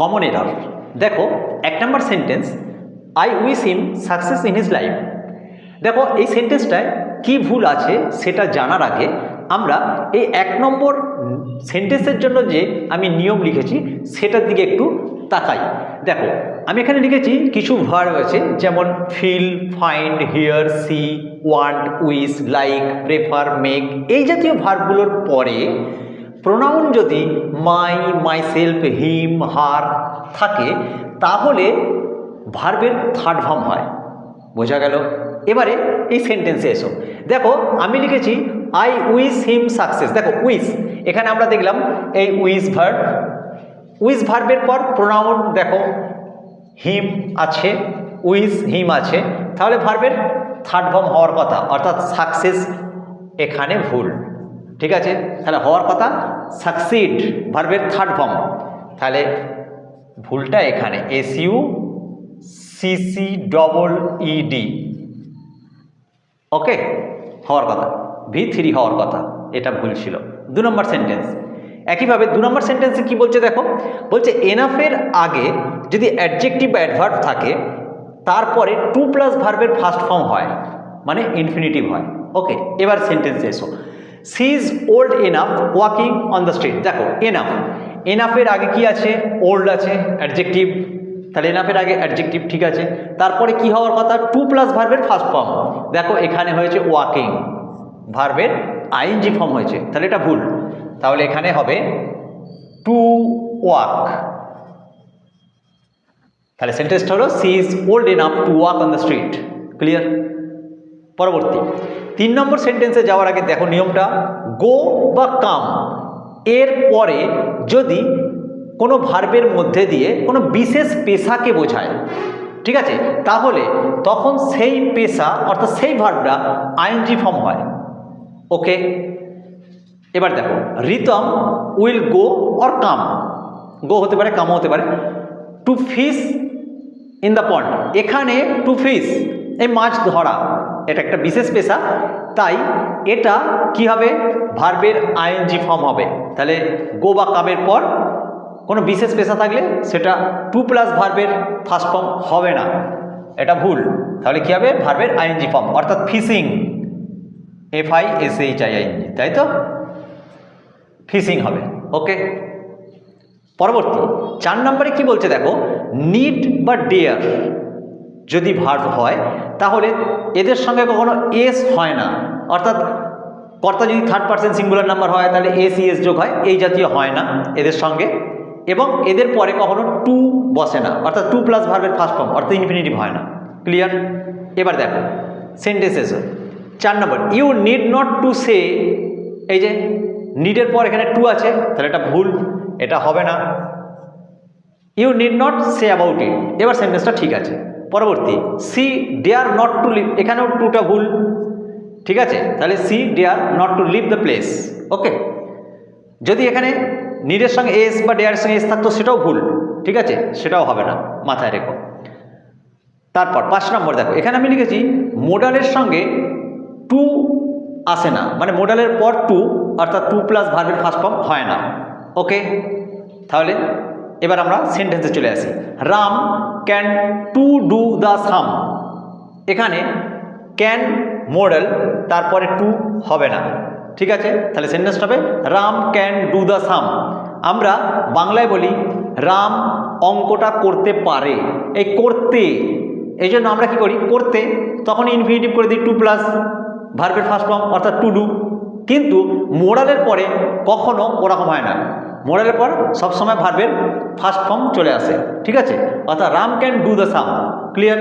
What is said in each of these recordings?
Common error দেখো, এক নম্বর sentence I wish him success in his life দেখো, এই সেন্টেন্সটায় কি ভুল আছে সেটা জানার আগে আমরা এই এক নম্বর সেন্টেন্সের জন্য যে আমি নিয়ম লিখেছি, সেটার দিকে একটু তাকাই। দেখো, আমি এখানে লিখেছি কিছু ভার্ব আছে, যেমন feel find hear see want wish like prefer make এই জাতীয় ভার্বগুলোর পরে প্রোনাউন যদি মাই মাই সেলফ হিম হার থাকে, তাহলে ভার্বের থার্ড ফর্ম হয়। বোঝা গেল? এবারে এই সেন্টেন্সে এসো। দেখো, আমি লিখেছি আই উইস হিম সাকসেস দেখো উইস এখানে আমরা দেখলাম এই উইস ভার্ব উইস ভার্বের পর প্রোনাউন দেখো হিম আছে উইস হিম আছে। তাহলে ভার্বের থার্ড ফর্ম হওয়ার কথা, অর্থাৎ সাকসেস এখানে ভুল। ঠিক আছে? তাহলে হওয়ার কথা সাকসিড ভার্বের থার্ড ফর্ম তাহলে ভুলটা এখানে S U CC double ED okay হওয়ার কথা। ভি থ্রি হওয়ার কথা। এটা ভুল ছিল। দু নম্বর সেন্টেন্স একইভাবে দু নম্বর সেন্টেন্সে কি বলছে দেখো? বলছে এনাফের আগে যদি অ্যাডজেক্টিভ বা অ্যাডভার্ব থাকে, তারপরে টু প্লাস ভার্বের ফার্স্ট ফর্ম হয়। মানে ইনফিনিটিভ হয়। ওকে এবার সেন্টেন্সে এসো। She is old enough walking on the street দেখো এনাফ এনাফের আগে কি আছে? ওল্ড আছে অ্যাডজেক্টিভ তাহলে এনাফের আগে অ্যাডজেক্টিভ ঠিক আছে। তারপরে কি হওয়ার কথা? টু প্লাস ভার্বের ফার্স্ট ফর্ম দেখো, এখানে হয়েছে ওয়াকিং ভার্বের আইএনজি ফর্ম হয়েছে। তাহলে এটা ভুল। তাহলে এখানে হবে টু ওয়াক তাহলে সেন্টেন্সটা হলো she is old enough to walk on the street clear পরবর্তী। তিন নম্বর সেন্টেন্সে যাওয়ার আগে দেখো নিয়মটা গো বা কাম এর পরে যদি কোনো ভার্বের মধ্যে দিয়ে কোনো বিশেষ পেশাকে বোঝায়, ঠিক আছে? তাহলে তখন সেই পেশা, অর্থাৎ সেই ভার্বটা আইএনজি ফর্ম হয়। ওকে এবার দেখো Ritam will go or come go হতে পারে কামও হতে পারে। To fish in the pond এখানে টু ফিস এই মাছ ধরা। এটা একটা বিশেষ পেশা, তাই এটা কি হবে ভার্বের আইএনজি ফর্ম হবে? তাহলে গো বা কামের পর কোনো বিশেষ পেশা থাকলে সেটা টু প্লাস ভার্বের ফার্স্ট ফর্ম হবে না। এটা ভুল। তাহলে কী হবে? ভার্বের আইএনজি ফর্ম, অর্থাৎ fishing. F I S H I ING তাই তো? ফিশিং হবে। ওকে? পরবর্তী, চার নম্বরে কি বলছে দেখো? নিড বা ডেয়ার। যদি ভার্ব হয়, তাহলে এদের সঙ্গে কখনো এস হয় না। অর্থাৎ কর্তা যদি থার্ড পার্সন সিঙ্গুলার নাম্বার হয়, তাহলে এস ইএস যোগ হয়, এই জাতীয় হয় না এদের সঙ্গে। এবং এদের পরে কখনো টু বসে না। অর্থাৎ টু প্লাস ভার্বের ফার্স্ট ফর্ম অর্থাৎ ইনফিনিটিভ হয় না। ক্লিয়ার এবার দেখো সেন্টেন্স এসো। চার নম্বর you need not to say এই যে নিডের পর এখানে টু আছে, তাহলে এটা ভুল, এটা হবে না। You need not say about it এবার সেন্টেন্সটা ঠিক আছে। পরবর্তী she dare not to leave এখানেও টুটা ভুল, ঠিক আছে? তাহলে she dare not to leave the place okay যদি এখানে নিডের সঙ্গে এস বা ডেয়ারের সঙ্গে এস থাকতো, সেটাও ভুল, ঠিক আছে? সেটাও হবে না, মাথায় রেখো। তারপর, পাঁচ নম্বর দেখো, এখানে আমি লিখেছি মোডালের সঙ্গে টু আসে না মানে মোডালের পর টু অর্থাৎ টু প্লাস ভার্বের ফার্স্ট ফর্ম হয় না ওকে তাহলে এবার আমরা সেন্টেন্সে চলে আসি। Ram can to do the same এখানে ক্যান মোডেল তারপরে টু হবে না। ঠিক আছে? তাহলে সেন্টেন্সটা হবে, Ram can do the same আমরা বাংলায় বলি, রাম অঙ্কটা করতে পারে। এই করতে, এই জন্য আমরা কি করি? করতে। তখন ইনফিনিটিভ করে দিই টু প্লাস ভার্বের ফার্স্ট ফর্ম অর্থাৎ টু ডু কিন্তু মোরালের পরে কখনো ওরকম হয় না। মোরালের পর সবসময় ভার্বের ফার্স্ট ফর্ম চলে আসে, ঠিক আছে? অর্থাৎ Ram can do the same clear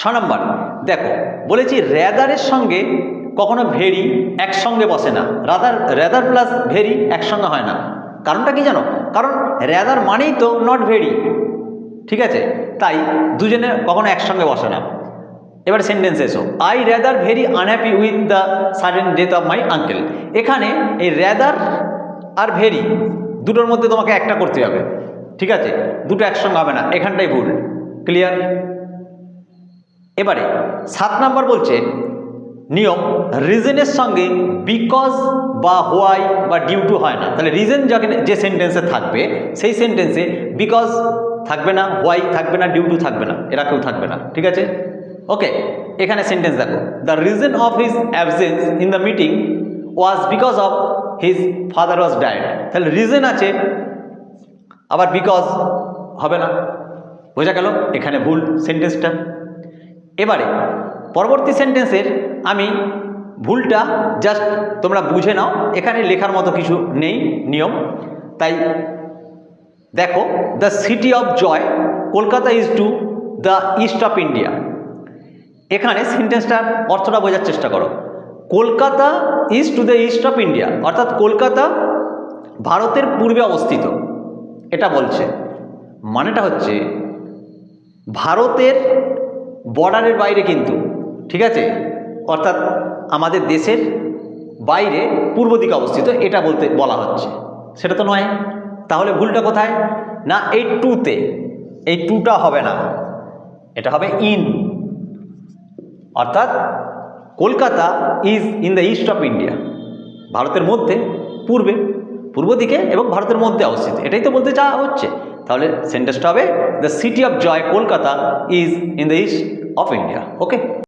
ছ নম্বর, দেখো, বলেছি র্যাদারের সঙ্গে কখনো ভেরি একসঙ্গে বসে না। রাদার র্যাদার প্লাস ভেরি একসঙ্গে হয় না। কারণটা কি জানো? কারণ র্যাদার মানেই তো নট ভেরি ঠিক আছে? তাই দুজনে কখনো একসঙ্গে বসে না। এবার সেন্টেন্স এসো। I rather very unhappy with the sudden death of my uncle এখানে এই র্যাদার আর ভেরি, দুটোর মধ্যে তোমাকে একটা করতে হবে, ঠিক আছে? দুটো একসঙ্গে হবে না, এখানটাই ভুল ক্লিয়ার এবারে, সাত নাম্বার বলছে, নিয়ম রিজনের সঙ্গে বিকজ বা হোয়াই বা ডিউ টু হয় না। তাহলে রিজন যে সেন্টেন্সে থাকবে, সেই সেন্টেন্সে বিকজ থাকবে না হোয়াই থাকবে না ডিউ টু থাকবে না, এরা কেউ থাকবে না, ঠিক আছে? ওকে এখানে সেন্টেন্স দেখো the reason of his absence in the meeting was because of his father was died তাহলে রিজন আছে, আবার বিকজ হবে না। বোঝা গেল? এখানে ভুল সেন্টেন্সটা এবারে, পরবর্তী সেন্টেন্সের আমি ভুলটা জাস্ট তোমরা বুঝে নাও। এখানে লেখার মতো কিছু নেই, নিয়ম। তাই দেখো the city of joy Kolkata is to the east of India এখানে সেন্টেন্সটার অর্থটা বোঝার চেষ্টা করো। Kolkata is to the east of India, অর্থাৎ কলকাতা ভারতের পূর্বে অবস্থিত। এটা বলছে। মানেটা হচ্ছে ভারতের বর্ডারের বাইরে কিন্তু, ঠিক আছে? অর্থাৎ আমাদের দেশের বাইরে পূর্ব দিকে অবস্থিত, এটা বলতে বলা হচ্ছে। সেটা তো নয়। তাহলে ভুলটা কোথায়? না, এই টুতে। এই টুটা হবে না। এটা হবে ইন। অর্থাৎ Kolkata is in the east of India ভারতের মধ্যে, পূর্বে, পূর্ব দিকে এবং ভারতের মধ্যে অবস্থিত। এটাই তো বলতে চাওয়া হচ্ছে। তাহলে সেন্টেন্সটা হবে the city of joy Kolkata is in the east of India okay